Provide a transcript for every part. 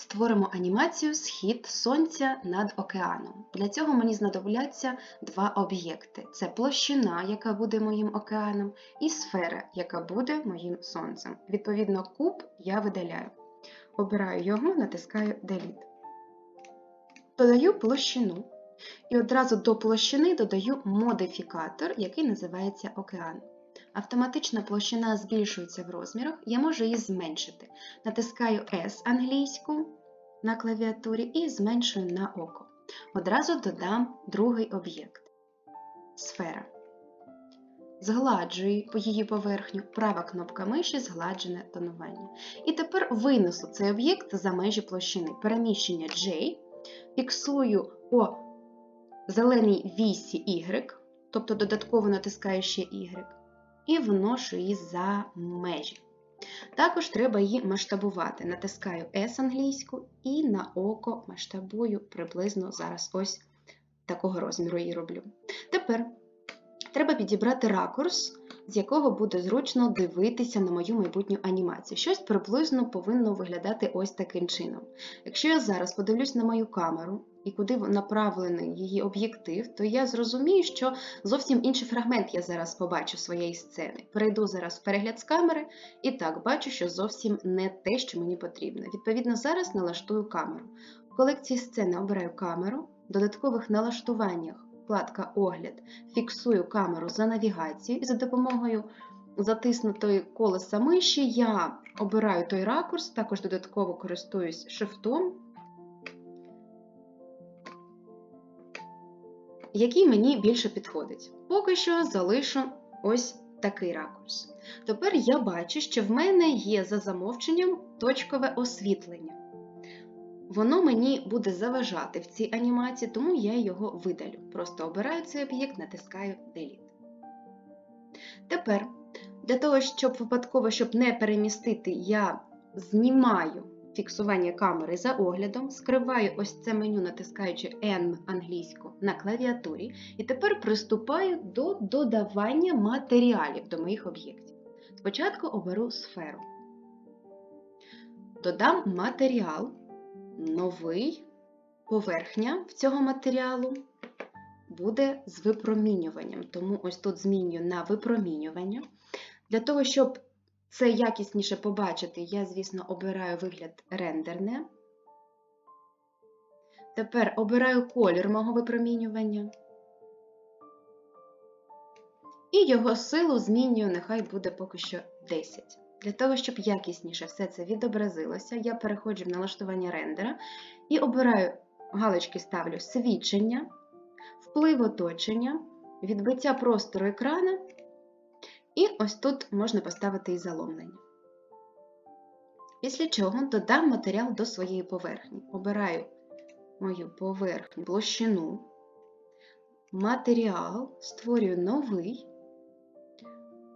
Створимо анімацію Схід сонця над океаном. Для цього мені знадобляться два об'єкти: це площина, яка буде моїм океаном, і сфера, яка буде моїм сонцем. Відповідно, куб я видаляю. Обираю його, натискаю Delete. Додаю площину. І одразу до площини додаю модифікатор, який називається океан. Автоматична площина збільшується в розмірах, я можу її зменшити. Натискаю S англійську на клавіатурі і зменшую на око. Одразу додам другий об'єкт сфера. Згладжую її поверхню, права кнопка миші згладжене тонування. І тепер винесу цей об'єкт за межі площини. Переміщення J, фіксую по зеленій вісі Y, тобто додатково натискаю ще Y і вношу її за межі. Також треба її масштабувати. Натискаю S англійську і на око масштабую приблизно зараз ось такого розміру її роблю. Тепер треба підібрати ракурс, з якого буде зручно дивитися на мою майбутню анімацію. Щось приблизно повинно виглядати ось таким чином. Якщо я зараз подивлюсь на мою камеру і куди направлений її об'єктив, то я зрозумію, що зовсім інший фрагмент я зараз побачу своєї сцени. Перейду зараз в перегляд з камери і так бачу, що зовсім не те, що мені потрібно. Відповідно, зараз налаштую камеру. В колекції сцени обираю камеру, в додаткових налаштуваннях вкладка Огляд, фіксую камеру за навігацією і за допомогою затиснутої колеса миші я обираю той ракурс, також додатково користуюсь шифтом, який мені більше підходить. Поки що залишу ось такий ракурс. Тепер я бачу, що в мене є за замовченням точкове освітлення. Воно мені буде заважати в цій анімації, тому я його видалю. Просто обираю цей об'єкт, натискаю Delete. Тепер, для того, щоб випадково, щоб не перемістити, я знімаю фіксування камери за оглядом, скриваю ось це меню, натискаючи N англійську на клавіатурі, і тепер приступаю до додавання матеріалів до моїх об'єктів. Спочатку оберу сферу. Додам матеріал, новий поверхня в цього матеріалу буде з випромінюванням. Тому ось тут змінюю на випромінювання. Для того, щоб це якісніше побачити, я, звісно, обираю вигляд рендерне. Тепер обираю колір мого випромінювання. І його силу змінюю, нехай буде поки що 10. Для того, щоб якісніше все це відобразилося, я переходжу в налаштування рендера і обираю галочки ставлю свідчення, вплив оточення, відбиття простору екрана і ось тут можна поставити і заломлення. Після чого додам матеріал до своєї поверхні. Обираю мою поверхню, площину, матеріал, створюю новий.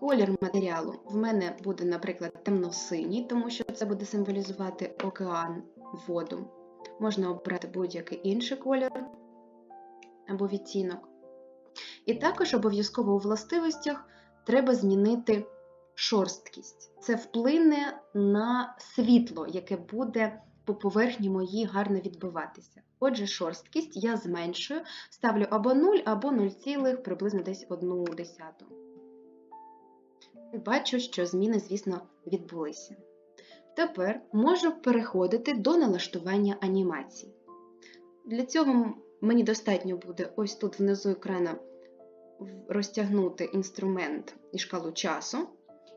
Колір матеріалу в мене буде, наприклад, темно-синій, тому що це буде символізувати океан, воду. Можна обрати будь-який інший колір або відтінок. І також обов'язково у властивостях треба змінити шорсткість. Це вплине на світло, яке буде по поверхні моїй гарно відбиватися. Отже, шорсткість я зменшую, ставлю або 0, або 0, приблизно десь 1 десяту. Бачу, що зміни, звісно, відбулися. Тепер можу переходити до налаштування анімації. Для цього мені достатньо буде ось тут внизу екрану розтягнути інструмент і шкалу часу.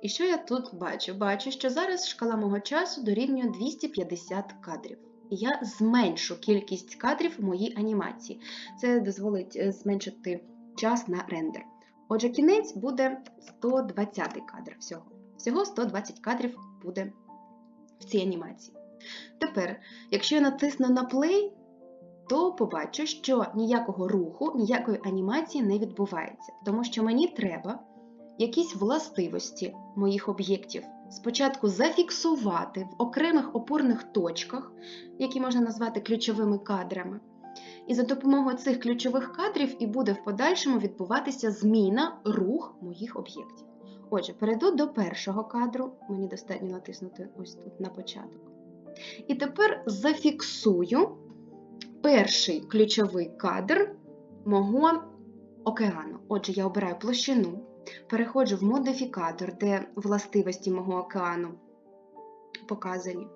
І що я тут бачу? Бачу, що зараз шкала мого часу дорівнює 250 кадрів. Я зменшу кількість кадрів в моїй анімації. Це дозволить е, зменшити час на рендер. Отже, кінець буде 120 кадр всього. Всього 120 кадрів буде в цій анімації. Тепер, якщо я натисну на play, то побачу, що ніякого руху, ніякої анімації не відбувається, тому що мені треба якісь властивості моїх об'єктів спочатку зафіксувати в окремих опорних точках, які можна назвати ключовими кадрами. І за допомогою цих ключових кадрів і буде в подальшому відбуватися зміна, рух моїх об'єктів. Отже, перейду до першого кадру, мені достатньо натиснути ось тут на початок. І тепер зафіксую перший ключовий кадр мого океану. Отже, я обираю площину, переходжу в модифікатор, де властивості мого океану показані.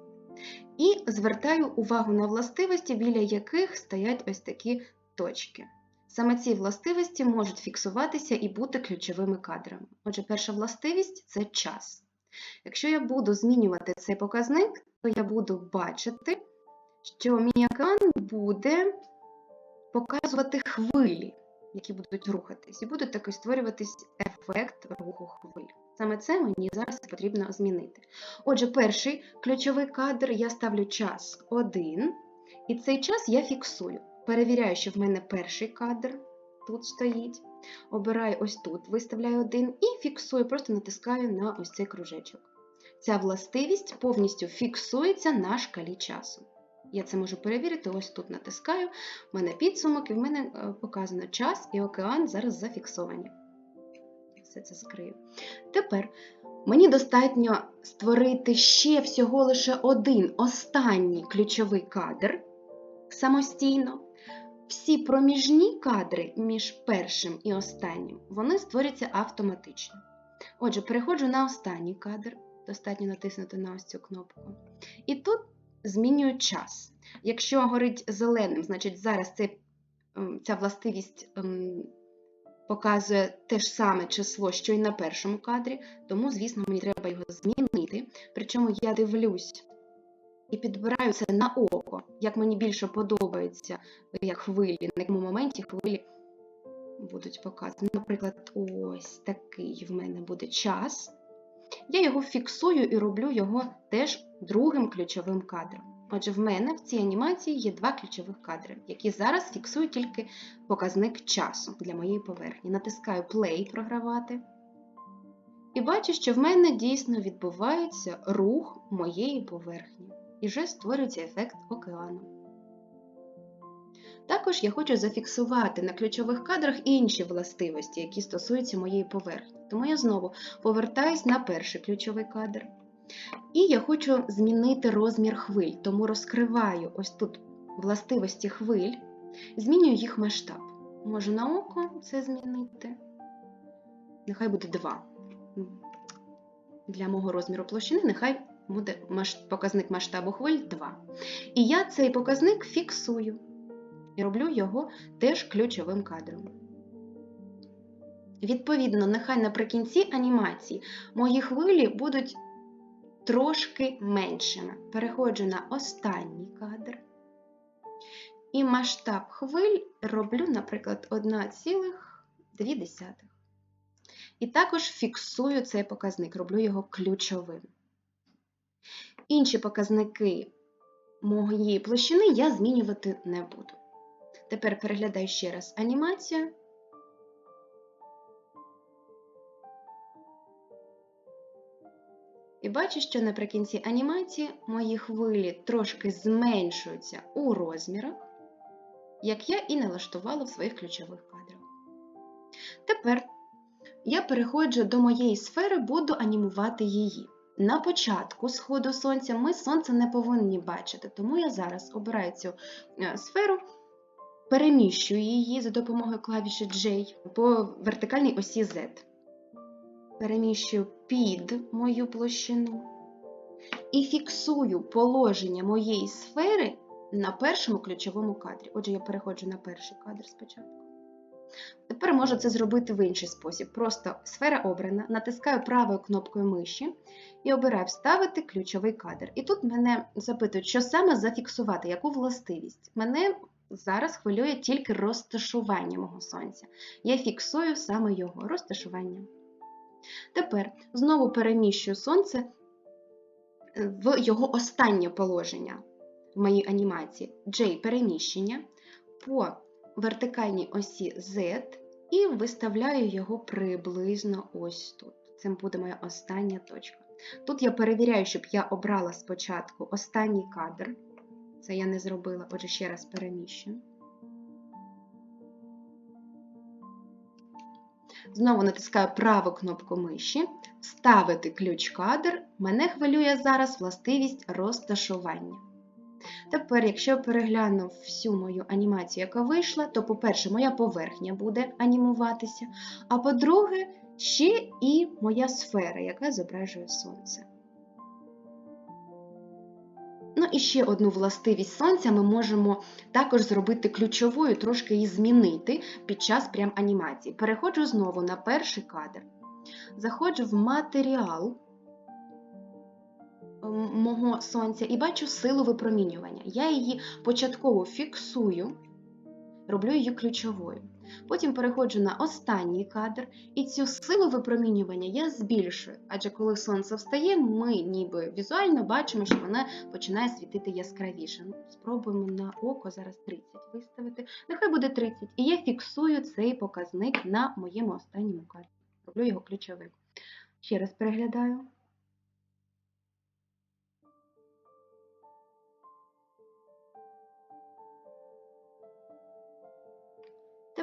І звертаю увагу на властивості, біля яких стоять ось такі точки. Саме ці властивості можуть фіксуватися і бути ключовими кадрами. Отже, перша властивість це час. Якщо я буду змінювати цей показник, то я буду бачити, що мій океан буде показувати хвилі, які будуть рухатись, і буде такий створюватись ефект руху хвиль. Саме це мені зараз потрібно змінити. Отже, перший ключовий кадр я ставлю час 1, і цей час я фіксую. Перевіряю, що в мене перший кадр тут стоїть. Обираю ось тут, виставляю один і фіксую, просто натискаю на ось цей кружечок. Ця властивість повністю фіксується на шкалі часу. Я це можу перевірити, ось тут натискаю, в мене підсумок, і в мене е, показано час і океан зараз зафіксовані. Все це скрию. Тепер мені достатньо створити ще всього лише один останній ключовий кадр самостійно. Всі проміжні кадри між першим і останнім вони створюються автоматично. Отже, переходжу на останній кадр, достатньо натиснути на ось цю кнопку. І тут змінюю час. Якщо горить зеленим, значить зараз цей, ем, ця властивість ем, показує те ж саме число, що й на першому кадрі, тому, звісно, мені треба його змінити. Причому я дивлюсь і підбираю це на око, як мені більше подобається, як хвилі, на якому моменті хвилі будуть показані. Наприклад, ось такий в мене буде час. Я його фіксую і роблю його теж другим ключовим кадром. Отже, в мене в цій анімації є два ключових кадри, які зараз фіксують тільки показник часу для моєї поверхні. Натискаю Play програвати. І бачу, що в мене дійсно відбувається рух моєї поверхні. І вже створюється ефект океану. Також я хочу зафіксувати на ключових кадрах інші властивості, які стосуються моєї поверхні. Тому я знову повертаюсь на перший ключовий кадр. І я хочу змінити розмір хвиль, тому розкриваю ось тут властивості хвиль, змінюю їх масштаб. Можу на око це змінити. Нехай буде 2. Для мого розміру площини нехай буде показник масштабу хвиль 2. І я цей показник фіксую і роблю його теж ключовим кадром. Відповідно, нехай наприкінці анімації мої хвилі будуть трошки меншими. Переходжу на останній кадр. І масштаб хвиль роблю, наприклад, 1,2. І також фіксую цей показник, роблю його ключовим. Інші показники моєї площини я змінювати не буду. Тепер переглядаю ще раз анімацію. І бачу, що наприкінці анімації мої хвилі трошки зменшуються у розмірах, як я і налаштувала в своїх ключових кадрах. Тепер я переходжу до моєї сфери, буду анімувати її. На початку сходу сонця ми сонце не повинні бачити, тому я зараз обираю цю е, сферу, переміщую її за допомогою клавіші J по вертикальній осі Z. Переміщую під мою площину і фіксую положення моєї сфери на першому ключовому кадрі. Отже, я переходжу на перший кадр спочатку. Тепер можу це зробити в інший спосіб. Просто сфера обрана, натискаю правою кнопкою миші і обираю Вставити ключовий кадр. І тут мене запитують, що саме зафіксувати, яку властивість. Мене зараз хвилює тільки розташування мого сонця. Я фіксую саме його розташування. Тепер знову переміщую сонце в його останнє положення в моїй анімації J переміщення по вертикальній осі Z і виставляю його приблизно ось тут. Це буде моя остання точка. Тут я перевіряю, щоб я обрала спочатку останній кадр. Це я не зробила, отже, ще раз переміщую. Знову натискаю праву кнопку миші, вставити ключ-кадр. Мене хвилює зараз властивість розташування. Тепер, якщо я перегляну всю мою анімацію, яка вийшла, то, по-перше, моя поверхня буде анімуватися, а по-друге, ще і моя сфера, яка зображує сонце. Ну і ще одну властивість сонця ми можемо також зробити ключовою, трошки її змінити під час прям анімації. Переходжу знову на перший кадр. Заходжу в матеріал мого сонця і бачу силу випромінювання. Я її початково фіксую, роблю її ключовою. Потім переходжу на останній кадр, і цю силу випромінювання я збільшую. Адже коли сонце встає, ми ніби візуально бачимо, що вона починає світити яскравіше. Ну, спробуємо на око зараз 30 виставити. Нехай буде 30. І я фіксую цей показник на моєму останньому кадрі. Роблю його ключовим. Ще раз переглядаю.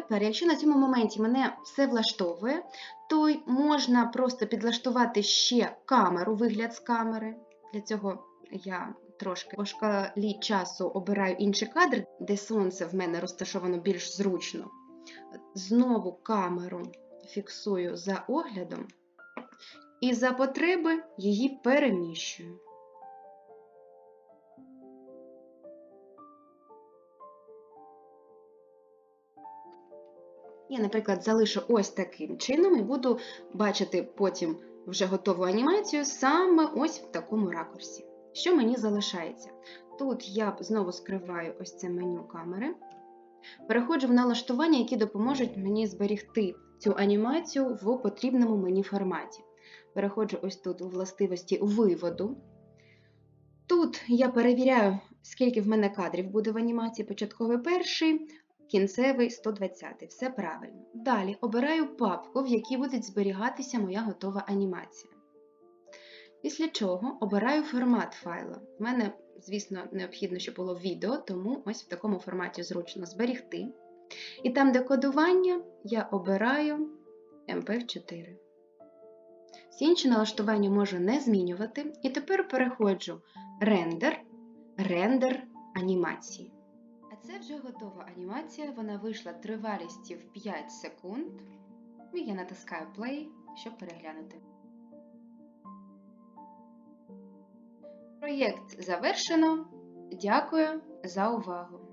Тепер, якщо на цьому моменті мене все влаштовує, то можна просто підлаштувати ще камеру, вигляд з камери. Для цього я трошки по шкалі часу обираю інший кадр, де сонце в мене розташовано більш зручно. Знову камеру фіксую за оглядом і за потреби її переміщую. Я, наприклад, залишу ось таким чином і буду бачити потім вже готову анімацію саме ось в такому ракурсі. Що мені залишається? Тут я знову скриваю ось це меню камери, переходжу в налаштування, які допоможуть мені зберігти цю анімацію в потрібному мені форматі. Переходжу ось тут у властивості виводу. Тут я перевіряю, скільки в мене кадрів буде в анімації, початковий перший, кінцевий 120. Все правильно. Далі обираю папку, в якій буде зберігатися моя готова анімація. Після чого обираю формат файла. У мене, звісно, необхідно, щоб було відео, тому ось в такому форматі зручно зберігти. І там, де кодування, я обираю MP4. Всі інші налаштування можу не змінювати. І тепер переходжу рендер, рендер анімації. Це вже готова анімація, вона вийшла тривалістю в 5 секунд. І я натискаю play, щоб переглянути. Проєкт завершено. Дякую за увагу!